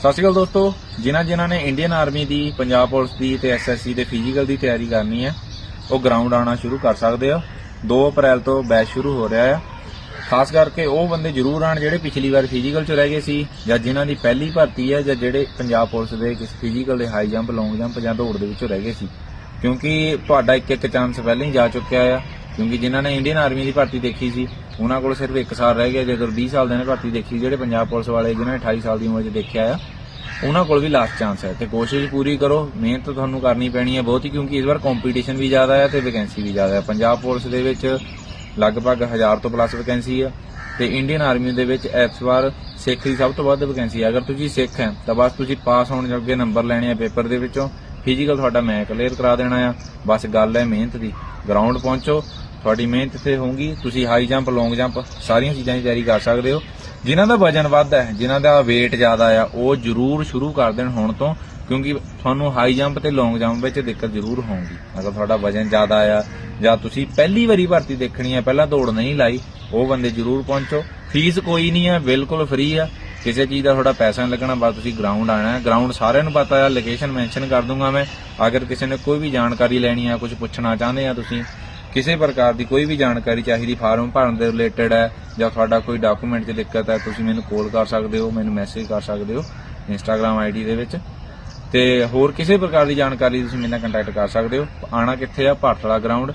ਸਤਿ ਸ਼੍ਰੀ ਅਕਾਲ ਦੋਸਤੋ। ਜਿਨ੍ਹਾਂ ਜਿਨ੍ਹਾਂ ਨੇ ਇੰਡੀਅਨ ਆਰਮੀ ਦੀ, ਪੰਜਾਬ ਪੁਲਿਸ ਦੀ ਤੇ ਐਸਐਸਸੀ ਦੇ ਫਿਜ਼ੀਕਲ ਦੀ ਤਿਆਰੀ ਕਰਨੀ ਹੈ, ਉਹ ਗਰਾਊਂਡ ਆਉਣਾ ਸ਼ੁਰੂ ਕਰ ਸਕਦੇ ਆ। 2 ਅਪ੍ਰੈਲ ਤੋਂ ਬੈਚ ਸ਼ੁਰੂ ਹੋ ਰਿਹਾ ਆ। ਖਾਸ ਕਰਕੇ ਉਹ ਬੰਦੇ ਜ਼ਰੂਰ ਆਣ ਜਿਹੜੇ ਪਿਛਲੀ ਵਾਰ ਫਿਜ਼ੀਕਲ ਚ ਰਹਿ ਗਏ ਸੀ, ਜਾਂ ਜਿਨ੍ਹਾਂ ਦੀ ਪਹਿਲੀ ਭਰਤੀ ਹੈ, ਜਾਂ ਜਿਹੜੇ ਪੰਜਾਬ ਪੁਲਿਸ ਦੇ ਕਿਸ ਫਿਜ਼ੀਕਲ ਦੇ ਹਾਈ ਜੰਪ ਲੌਂਗ ਜੰਪ ਜਾਂ ਦੌੜ ਦੇ ਵਿੱਚੋਂ ਰਹਿ ਗਏ ਸੀ। ਕਿਉਂਕਿ ਤੁਹਾਡਾ ਇੱਕ ਇੱਕ ਚਾਂਸ ਪਹਿਲਾਂ ਹੀ ਜਾ ਚੁੱਕਿਆ ਆ। ਕਿਉਂਕਿ ਜਿਨ੍ਹਾਂ ਨੇ ਇੰਡੀਅਨ ਆਰਮੀ ਦੀ ਭਰਤੀ ਦੇਖੀ ਸੀ ਉਹਨਾਂ ਕੋਲ ਸਿਰਫ 1 ਸਾਲ ਰਹਿ ਗਿਆ, ਜਦੋਂ 20 ਸਾਲ ਦੇ ਨੇ ਭਰਤੀ ਦੇਖੀ, ਜਿਹੜੇ ਪੰਜਾਬ ਪੁਲਿਸ ਵਾਲੇ ਜਿਨ੍ਹਾਂ ਨੇ 28 ਸਾਲ ਦੀ ਉਮਰ 'ਚ ਦੇਖਿਆ ਆ, ਉਹਨਾਂ ਕੋਲ ਵੀ ਲਾਸਟ ਚਾਂਸ ਹੈ ਤੇ ਕੋਸ਼ਿਸ਼ ਪੂਰੀ ਕਰੋ, ਮਿਹਨਤ ਤੁਹਾਨੂੰ ਕਰਨੀ ਪੈਣੀ ਹੈ ਬਹੁਤ ਹੀ ਕਿਉਂਕਿ ਇਸ ਵਾਰ ਕੰਪੀਟੀਸ਼ਨ ਵੀ ਜ਼ਿਆਦਾ ਹੈ ਤੇ ਵੈਕੈਂਸੀ ਵੀ ਜ਼ਿਆਦਾ ਹੈ। ਪੰਜਾਬ ਪੁਲਿਸ ਦੇ ਵਿੱਚ ਲਗਭਗ 1000 ਤੋਂ ਪਲੱਸ ਵੈਕੈਂਸੀ ਹੈ ਤੇ ਇੰਡੀਅਨ ਆਰਮੀ ਦੇ ਵਿੱਚ ਇਸ ਵਾਰ ਸਿੱਖ ਦੀ ਸਭ ਤੋਂ ਵੱਧ ਵੈਕੈਂਸੀ ਹੈ। ਅਗਰ ਤੁਸੀਂ ਸਿੱਖ ਹੈ, ਤਾਂ ਬਸ ਤੁਸੀਂ ਪਾਸ ਹੋਣ ਜੋਗੇ ਨੰਬਰ ਲੈਣੇ ਆ ਪੇਪਰ ਦੇ ਵਿੱਚੋਂ। ਫਿਜ਼ੀਕਲ ਤੁਹਾਡਾ ਮੈਂ ਕਲੀਅਰ ਕਰਾ ਦੇਣਾ ਆ। ਬਸ ਗੱਲ ਹੈ ਮਿਹਨਤ ਦੀ। ਗਰਾਊਂਡ ਪਹੁੰਚੋ। ਤੁਹਾਡੀ ਮਿਹਨਤ ਤੇ ਹੋਊਗੀ, ਤੁਸੀਂ ਹਾਈ ਜੰਪ ਲੌਂਗ ਜੰਪ ਸਾਰੀਆਂ ਚੀਜ਼ਾਂ ਦੀ ਤਿਆਰੀ ਕਰ ਸਕਦੇ ਹੋ। ਜਿਨ੍ਹਾਂ ਦਾ ਵਜਨ ਵੱਧ ਹੈ, ਜਿਨ੍ਹਾਂ ਦਾ weight ਜ਼ਿਆਦਾ ਆ, ਉਹ ਜ਼ਰੂਰ ਸ਼ੁਰੂ ਕਰ ਦੇਣ ਹੁਣ ਤੋਂ, ਕਿਉਂਕਿ ਤੁਹਾਨੂੰ ਹਾਈ ਜੰਪ ਤੇ ਲੌਂਗ ਜੰਪ ਵਿੱਚ ਦਿੱਕਤ ਜ਼ਰੂਰ ਹੋਊਗੀ। ਅਗਰ ਤੁਹਾਡਾ ਵਜਨ ਜ਼ਿਆਦਾ ਆ, ਜਾਂ ਤੁਸੀਂ ਪਹਿਲੀ ਵਾਰੀ ਭਰਤੀ ਦੇਖਣੀ ਹੈ, ਪਹਿਲਾਂ ਦੌੜ ਨਹੀਂ ਲਾਈ, ਉਹ ਬੰਦੇ ਜ਼ਰੂਰ ਪਹੁੰਚੋ। ਫੀਸ ਕੋਈ ਨਹੀਂ ਹੈ ਬਿਲਕੁਲ ਫ੍ਰੀ ਆ। ਕਿਸੇ ਚੀਜ਼ ਦਾ ਤੁਹਾਡਾ ਪੈਸਾ ਨਹੀਂ ਲੱਗਣਾ, ਬਸ ਤੁਸੀਂ ਗਰਾਊਂਡ ਆਣਾ ਹੈ। ਗਰਾਊਂਡ ਸਾਰਿਆਂ ਨੂੰ ਪਤਾ ਆ ਲੋਕੇਸ਼ਨ ਮੈਂਸ਼ਨ ਕਰ ਦੂੰਗਾ ਮੈਂ। ਅਗਰ ਕਿਸੇ ਨੇ ਕੋਈ ਵੀ ਜਾਣਕਾਰੀ ਲੈਣੀ ਆ ਕੁਝ ਪੁੱਛਣਾ ਚਾਹੁੰਦੇ ਆ ਤੁਸੀਂ ਕਿਸੇ ਪ੍ਰਕਾਰ ਦੀ ਕੋਈ ਵੀ ਜਾਣਕਾਰੀ ਚਾਹੀਦੀ, ਫਾਰਮ ਭਰਨ ਦੇ ਰਿਲੇਟਡ ਹੈ ਜਾਂ ਤੁਹਾਡਾ ਕੋਈ ਡਾਕੂਮੈਂਟ 'ਚ ਦਿੱਕਤ ਹੈ, ਤੁਸੀਂ ਮੈਨੂੰ ਕਾਲ ਕਰ ਸਕਦੇ ਹੋ, ਮੈਨੂੰ ਮੈਸੇਜ ਕਰ ਸਕਦੇ ਹੋ ਇੰਸਟਾਗ੍ਰam ਆਈਡੀ ਦੇ ਵਿੱਚ। ਤੇ ਹੋਰ ਕਿਸੇ ਪ੍ਰਕਾਰ ਦੀ ਜਾਣਕਾਰੀ ਤੁਸੀਂ ਮੇਰੇ ਨਾਲ ਕੰਟੈਕਟ ਕਰ ਸਕਦੇ ਹੋ। ਆਣਾ ਕਿੱਥੇ ਆ? ਭਾਰਤਲਾ ਗਰਾਊਂਡ